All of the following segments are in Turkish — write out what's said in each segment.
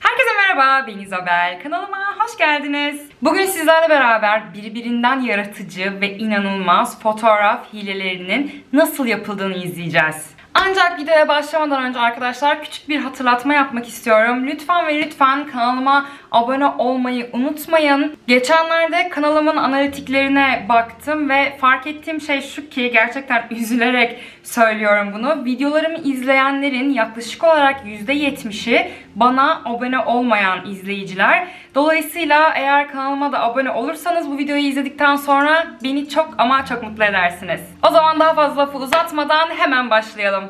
Herkese merhaba, ben İzabel. Kanalıma hoş geldiniz. Bugün sizlerle beraber birbirinden yaratıcı ve inanılmaz fotoğraf hilelerinin nasıl yapıldığını izleyeceğiz. Ancak videoya başlamadan önce arkadaşlar küçük bir hatırlatma yapmak istiyorum. Lütfen ve lütfen kanalıma abone olmayı unutmayın. Geçenlerde kanalımın analitiklerine baktım ve fark ettiğim şey şu ki gerçekten üzülerek söylüyorum bunu. Videolarımı izleyenlerin yaklaşık olarak %70'i bana abone olmayan izleyiciler. Dolayısıyla eğer kanalıma da abone olursanız bu videoyu izledikten sonra beni çok ama çok mutlu edersiniz. O zaman daha fazla lafı uzatmadan hemen başlayalım.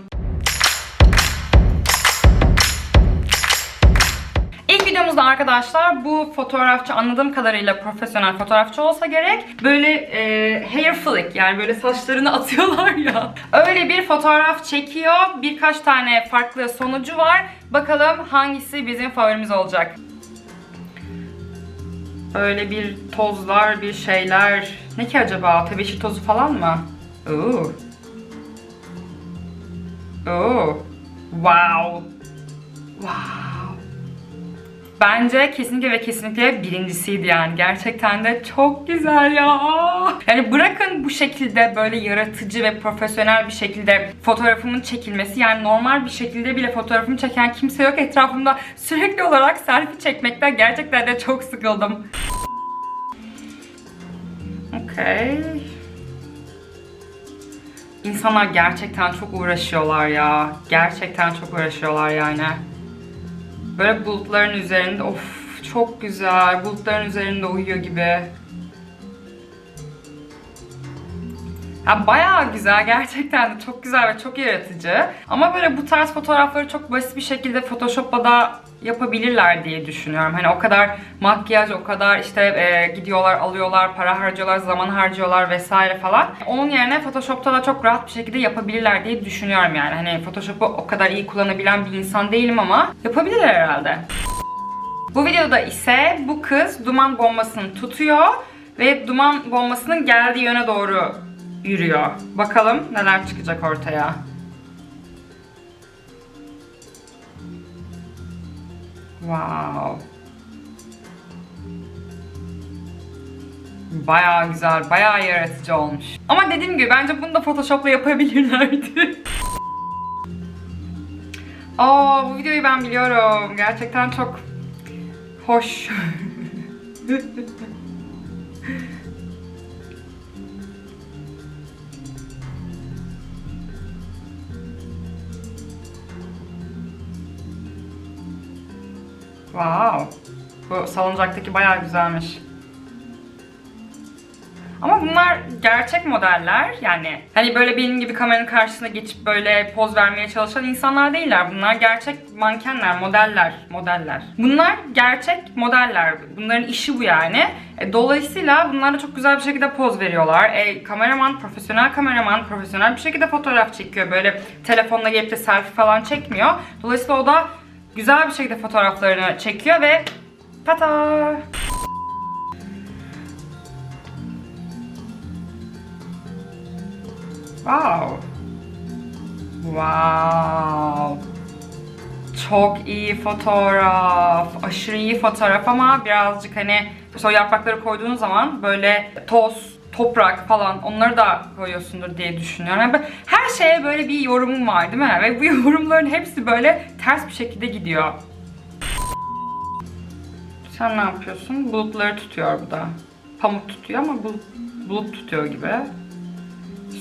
Videomuzda arkadaşlar bu fotoğrafçı anladığım kadarıyla profesyonel fotoğrafçı olsa gerek böyle e, hair flick yani böyle saçlarını atıyorlar ya. Öyle bir fotoğraf çekiyor. Birkaç tane farklı sonucu var. Bakalım hangisi bizim favorimiz olacak. Öyle bir tozlar, bir şeyler. Ne ki acaba? Tebeşir tozu falan mı? Oo. Oo. Wow. Wow. Bence kesinlikle ve kesinlikle birincisiydi yani. Gerçekten de çok güzel ya. Yani bırakın bu şekilde böyle yaratıcı ve profesyonel bir şekilde fotoğrafımın çekilmesi. Yani normal bir şekilde bile fotoğrafımı çeken kimse yok etrafımda. Sürekli olarak selfie çekmekten gerçekten de çok sıkıldım. Okay. İnsanlar gerçekten çok uğraşıyorlar ya. Gerçekten çok uğraşıyorlar yani. Böyle bulutların üzerinde of çok güzel. Bulutların üzerinde uyuyor gibi. Ya bayağı güzel gerçekten de çok güzel ve çok yaratıcı. Ama böyle bu tarz fotoğrafları çok basit bir şekilde Photoshop'la da yapabilirler diye düşünüyorum. Hani o kadar makyaj, o kadar işte e, gidiyorlar, alıyorlar, para harcıyorlar, zaman harcıyorlar vesaire falan. Onun yerine Photoshop'ta da çok rahat bir şekilde yapabilirler diye düşünüyorum yani. Hani Photoshop'u o kadar iyi kullanabilen bir insan değilim ama yapabilirler herhalde. Bu videoda ise bu kız duman bombasını tutuyor ve duman bombasının geldiği yöne doğru yürüyor. Bakalım neler çıkacak ortaya. Wow. Bayağı güzel, bayağı yaratıcı olmuş. Ama dediğim gibi bence bunu da Photoshop'la yapabilirlerdi. Aa, bu videoyu ben biliyorum. Gerçekten çok hoş. Wow. Bu salıncaktaki bayağı güzelmiş. Ama bunlar gerçek modeller yani hani böyle benim gibi kameranın karşısına geçip böyle poz vermeye çalışan insanlar değiller. Bunlar gerçek mankenler, modeller, modeller. Bunlar gerçek modeller. Bunların işi bu yani. E, dolayısıyla bunlar çok güzel bir şekilde poz veriyorlar. E, kameraman, profesyonel kameraman profesyonel bir şekilde fotoğraf çekiyor. Böyle telefonla gelip de selfie falan çekmiyor. Dolayısıyla o da güzel bir şekilde fotoğraflarını çekiyor ve tata! Wow. Wow. Çok iyi fotoğraf. Aşırı iyi fotoğraf ama birazcık hani o yaprakları koyduğun zaman böyle toz, toprak falan onları da koyuyorsundur diye düşünüyorum. Yani her şeye böyle bir yorumum var değil mi? Ve bu yorumların hepsi böyle ters bir şekilde gidiyor. Sen ne yapıyorsun? Bulutları tutuyor bu da. Pamuk tutuyor ama bulut, bulut tutuyor gibi.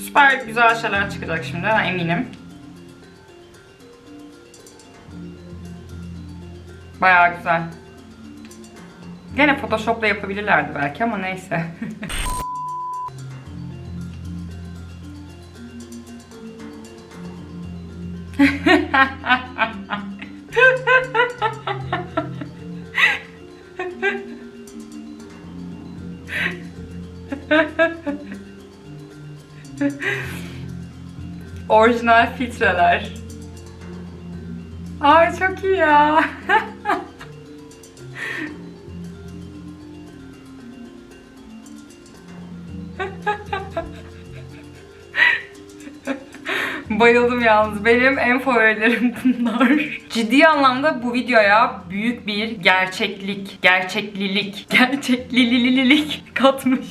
Süper güzel şeyler çıkacak şimdi eminim. Bayağı güzel. Gene Photoshop'la yapabilirlerdi belki ama neyse. Orijinal filtreler. Ay çok iyi ya. Bayıldım yalnız. Benim en favorilerim bunlar. Ciddi anlamda bu videoya büyük bir gerçeklik, gerçeklilik, gerçeklililik katmış.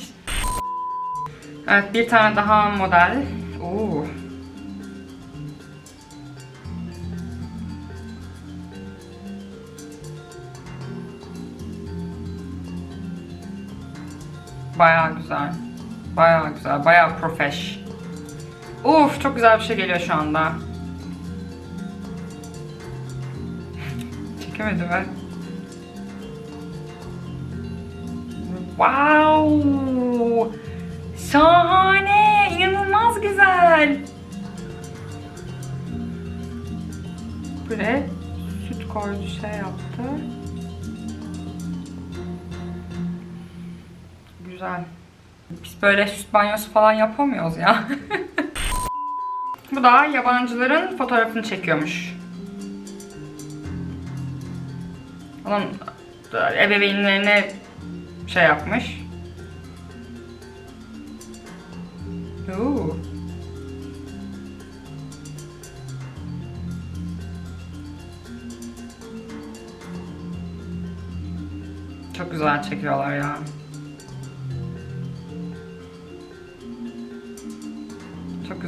Evet bir tane daha model. Oo. Bayağı güzel. Bayağı güzel. Bayağı profesh. Uf çok güzel bir şey geliyor şu anda. Çekemedi mi? Wow! Şahane! İnanılmaz güzel. Böyle süt koydu şey yaptı. Güzel. Biz böyle süt banyosu falan yapamıyoruz ya. Bu da yabancıların fotoğrafını çekiyormuş. Onun ebeveynlerine şey yapmış. Oo. Çok güzel çekiyorlar ya.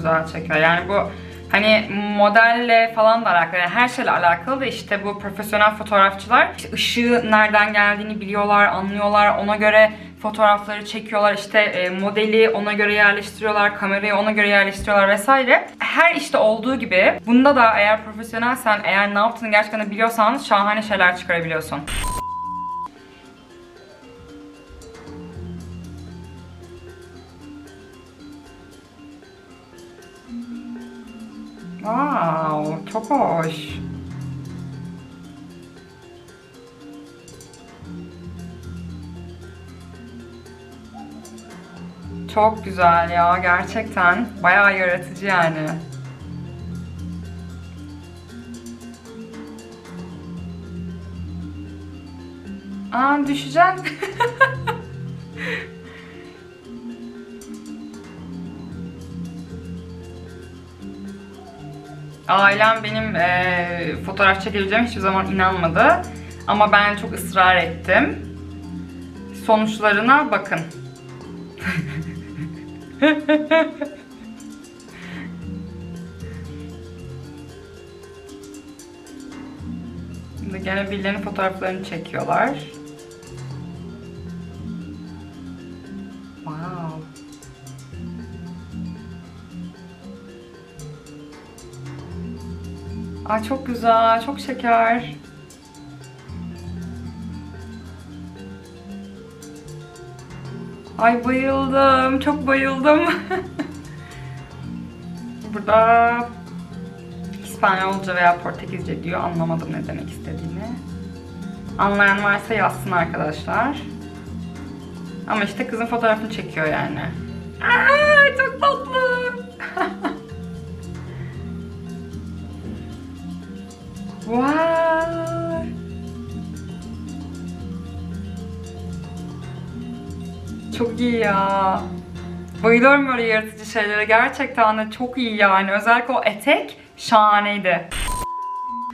Güzel çekiyor. Yani bu hani modelle falan da alakalı. Yani her şeyle alakalı da işte bu profesyonel fotoğrafçılar işte ışığı nereden geldiğini biliyorlar, anlıyorlar. Ona göre fotoğrafları çekiyorlar. İşte e, modeli ona göre yerleştiriyorlar, kamerayı ona göre yerleştiriyorlar vesaire. Her işte olduğu gibi bunda da eğer profesyonelsen, eğer ne yaptığını gerçekten biliyorsan şahane şeyler çıkarabiliyorsun. Wow, çok hoş. Çok güzel ya gerçekten. Bayağı yaratıcı yani. Aa düşeceğim. Ailem benim eee, fotoğraf çekebileceğim hiçbir zaman inanmadı. Ama ben çok ısrar ettim. Sonuçlarına bakın. Şimdi gene birilerinin fotoğraflarını çekiyorlar. Ay çok güzel, çok şeker. Ay bayıldım, çok bayıldım. Burada İspanyolca veya Portekizce diyor, anlamadım ne demek istediğini. Anlayan varsa yazsın arkadaşlar. Ama işte kızın fotoğrafını çekiyor yani. Aa, çok tatlı. Çok iyi ya. Bayılıyorum böyle yaratıcı şeylere. Gerçekten de çok iyi yani. Özellikle o etek şahaneydi.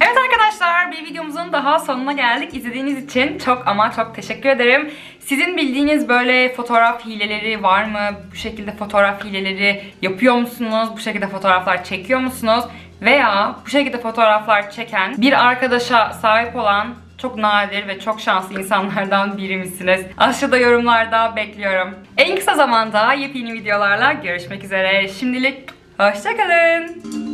Evet arkadaşlar bir videomuzun daha sonuna geldik. İzlediğiniz için çok ama çok teşekkür ederim. Sizin bildiğiniz böyle fotoğraf hileleri var mı? Bu şekilde fotoğraf hileleri yapıyor musunuz? Bu şekilde fotoğraflar çekiyor musunuz? Veya bu şekilde fotoğraflar çeken bir arkadaşa sahip olan çok nadir ve çok şanslı insanlardan biri misiniz? Aşağıda yorumlarda bekliyorum. En kısa zamanda yepyeni videolarla görüşmek üzere. Şimdilik hoşçakalın.